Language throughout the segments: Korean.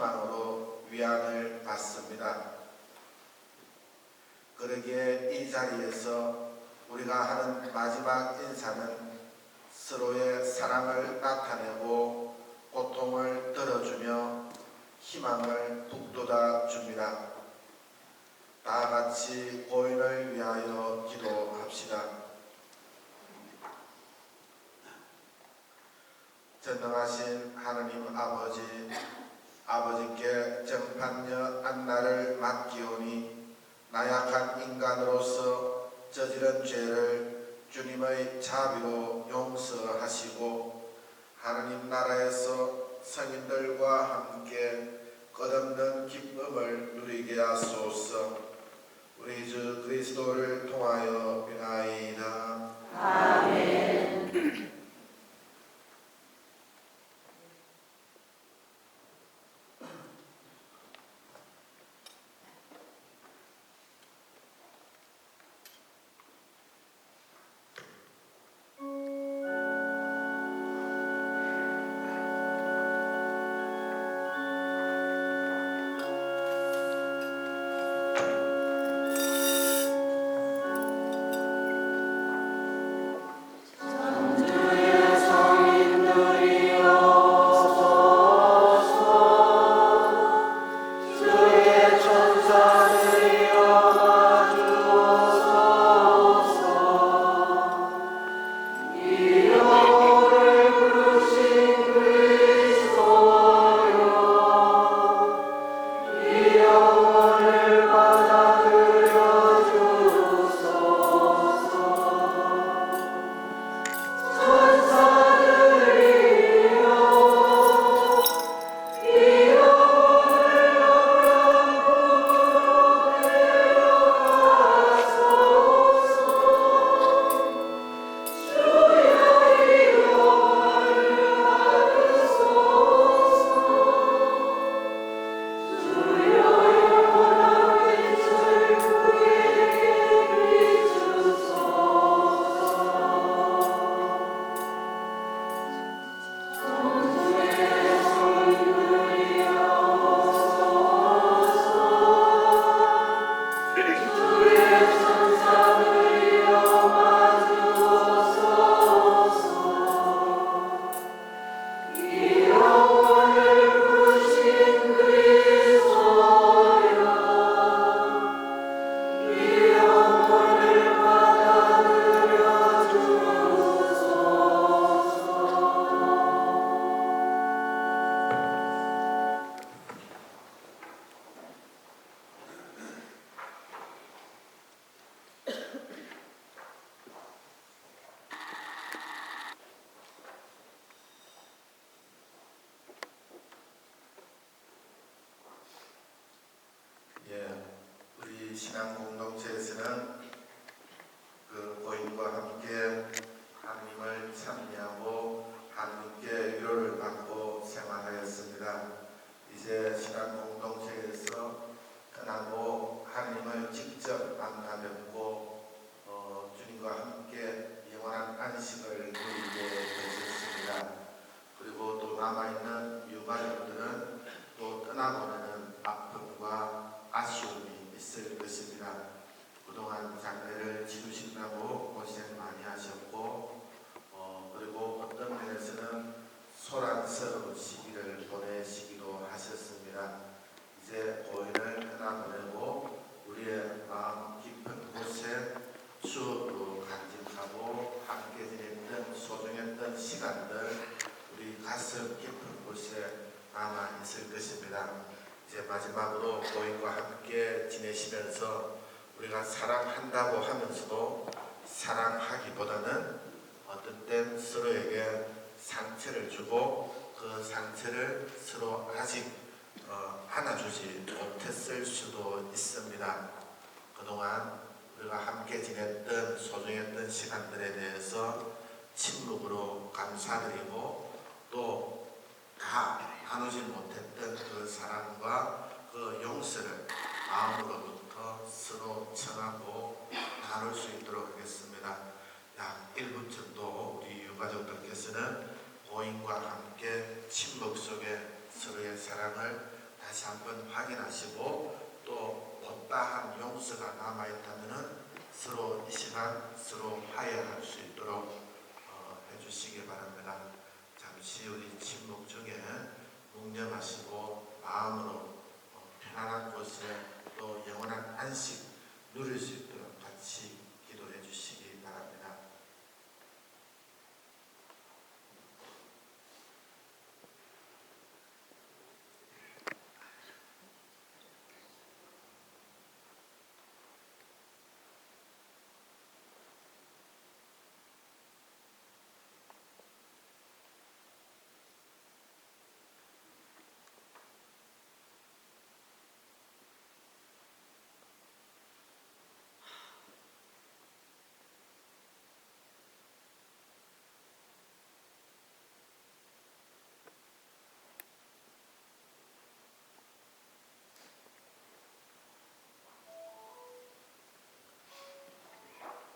10만으로 위안을 받습니다. 그러기에 이 자리에서 우리가 하는 마지막 인사는 서로의 사랑을 나타내고 고통을 들어주며 희망을 북돋아 줍니다. 다 같이 고인을 위하여 기도합시다. 전능하신 하느님 아버지 아버지께 정판녀 안나를 맡기오니 나약한 인간으로서 저지른 죄를 주님의 자비로 용서하시고 하나님 나라에서 성인들과 함께 끝없는 기쁨을 누리게 하소서. 우리 주 그리스도를 통하여 비나이다. 예, 신앙 공동체에서는 그 고인과 함께 하나님을 찬미하고 하나님께 위로를 받고 생활하였습니다. 이제 신앙 공동체에서 떠나고 하나님을 직접 만나 뵙고 어, 주님과 함께 영원한 안식을 누리게 되셨습니다. 그리고 또 남아있는 유가족들은 또 떠나보내는 아픔과 아쉬움이 있을 것입니다. 그동안 장례를 치르신다고 고생 많이 하셨고 어, 그리고 어떤 면에서는 소란스러운 시기를 보내시기도 하셨습니다. 이제 고인을 떠나보내고 우리의 마음 깊은 곳에 추억으로 간직 하고 함께 지냈던 소중했던 시간들 우리 가슴 깊은 곳에 남아 있을 것입니다. 이제 마지막으로 고인과 함께 지내시면서 우리가 사랑한다고 하면서도 사랑하기보다는 어떤 땐 서로에게 상처를 주고 그 상처를 서로 아직 어, 안아주지 못했을 수도 있습니다. 그동안 우리가 함께 지냈던 소중했던 시간들에 대해서 침묵으로 감사드리고 또 다 나누지 못했던 그 사랑과 그 용서를 마음으로부터 서로 청하고 나눌 수 있도록 하겠습니다. 약 1분 정도 우리 유가족들께서는 고인과 함께 침묵 속에 서로의 사랑을 다시 한번 확인하시고 또 못다한 용서가 남아있다면 서로 이 시간 서로 화해할 수 있도록 어, 해주시기 바랍니다. 잠시 우리 침묵 중에 묵념하시고 마음으로 어, 편안한 곳에 또 영원한 안식 누릴 수 있도록 같이 기도해 주시기 바랍니다.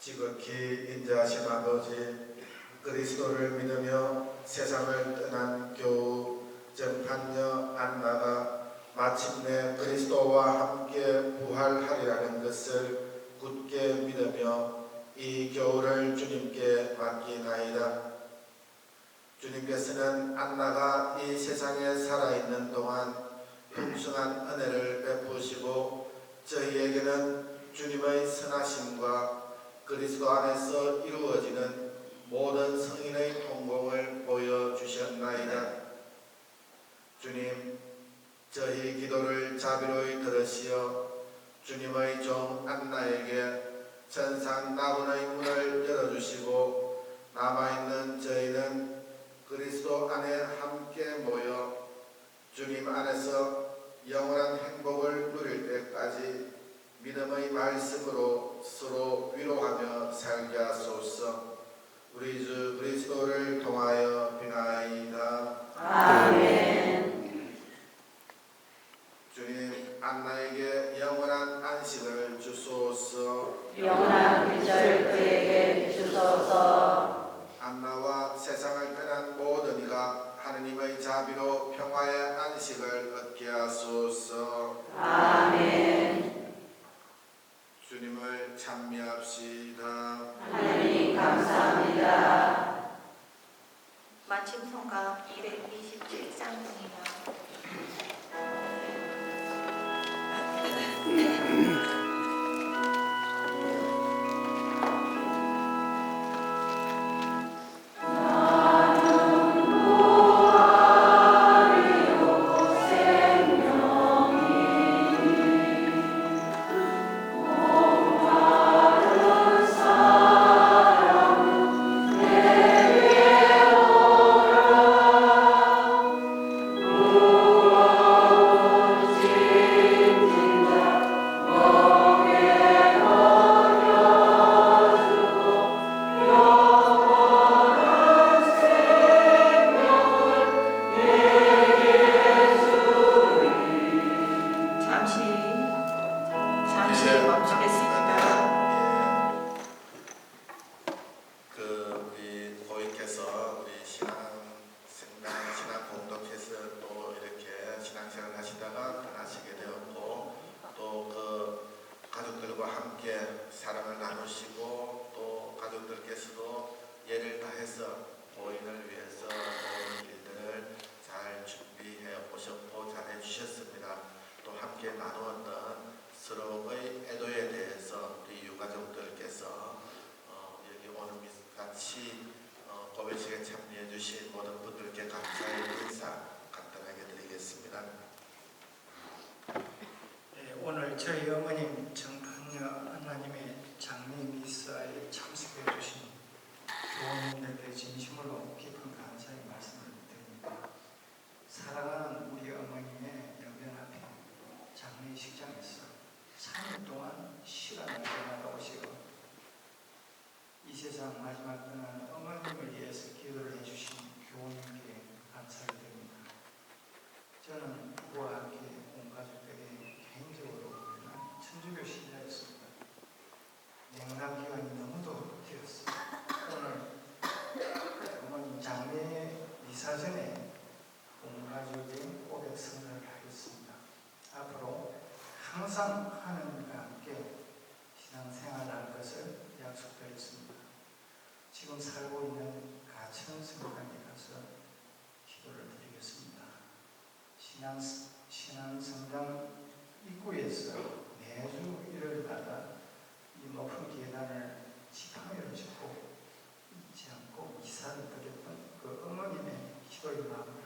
지극히 인자하신 아버지 그리스도를 믿으며 세상을 떠난 교우 정판녀 안나가 마침내 그리스도와 함께 부활하리라는 것을 굳게 믿으며 이 교우를 주님께 맡기나이다. 주님께서는 안나가 이 세상에 살아있는 동안 풍성한 은혜를 베푸시고 저희에게는 주님의 선하심과 그리스도 안에서 이루어지는 모든 성인의 통공을 보여주셨나이다. 주님, 저희 기도를 자비로이 들으시어 주님의 종 안나에게 천상 나군의 문을 열어주시고 남아있는 저희는 그리스도 안에 함께 모여 주님 안에서 영원한 행복을 누릴 때까지 믿음의 말씀으로 서로 위로하며 살게 하소서 우리 주 그리스도를 통하여 비나이다 아멘. 주님 안나에게 영원한 안식을 주소서 영원한 귀절 그에게 주소서. 안나와 세상을 떠난 모든 이가 하느님의 자비로 평화의 안식을 얻게 하소서 아멘. 주님을 찬미합시다 하나님 감사합니다. 마침 성가 227장입니다. 주신 모든 분들께 감사의 인사 간단하게 드리겠습니다. 예, 오늘 저희 어머님 정판녀 하나님의 장례 미사에 참석해 주신 교우님들께 진심으로 깊은 감사의 말씀을 드립니다. 사랑하는 우리 어머님의 영변 앞에 장례식장에서 3일 동안 시간을 떠나다 오시고 이 세상 마지막 떠난 어머님을 위해서 기도를 해주신 교우님께 감사를 드립니다. 저는 부부와 함께 온 가족들에게 개인적으로 우리는 천주교 신자였습니다. 냉담 항상 하나님과 함께 신앙생활할 것을 약속드렸습니다. 지금 살고 있는 가천 성당에 가서 기도를 드리겠습니다. 신앙 성당 입구에서 매주 일요일마다 이 높은 계단을 지팡이로 짚고 잊지 않고 이사를 드렸던 그 어머님의 기도의 마음으로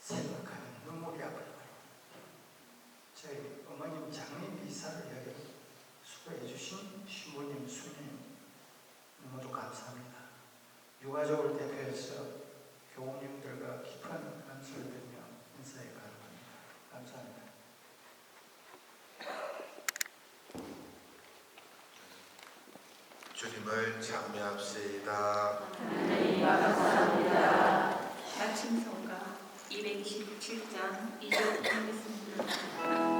생각하는 눈물이 앞을 가요. 저희 어머님 장례 이사를 여기 수고해 주신 신부님, 수님 모두 감사합니다. 유 가족을 대표해서 교우님들과 깊은 감사를 드리며 인사에 가름합니다. 감사합니다. 주님을 찬미합시다. 하나님 감사합니다. 마침 성가 227장 2절 하겠습니다.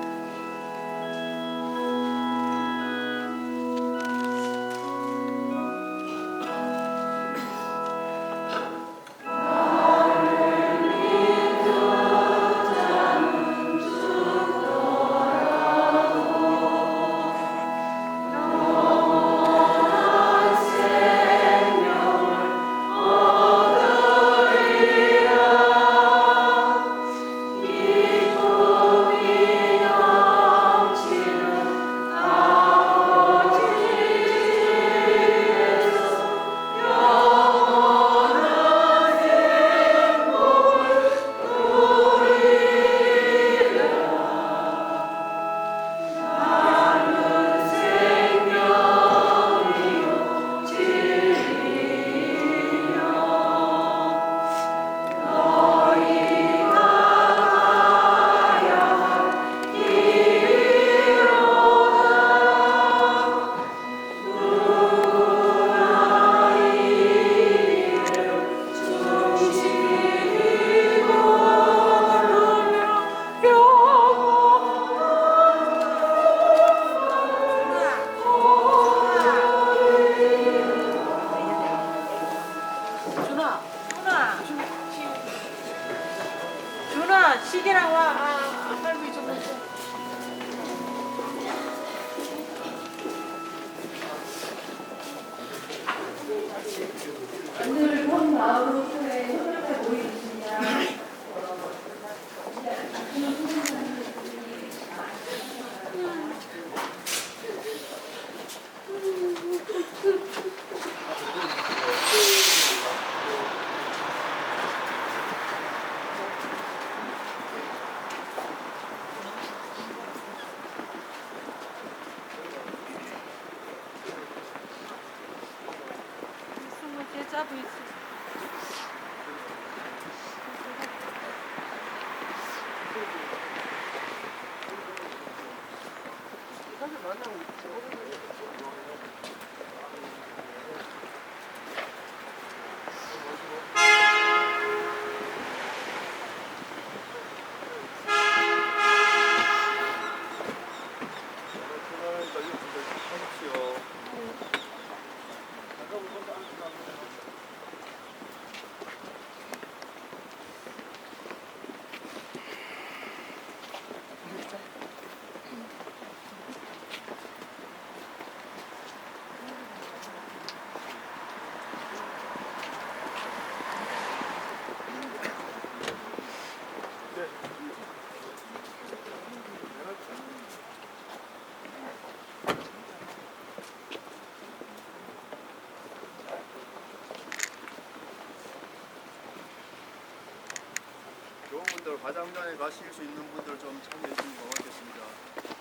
좋은 분들 가장 전에 가실 수 있는 분들 좀 참여해 주시면 고맙겠습니다.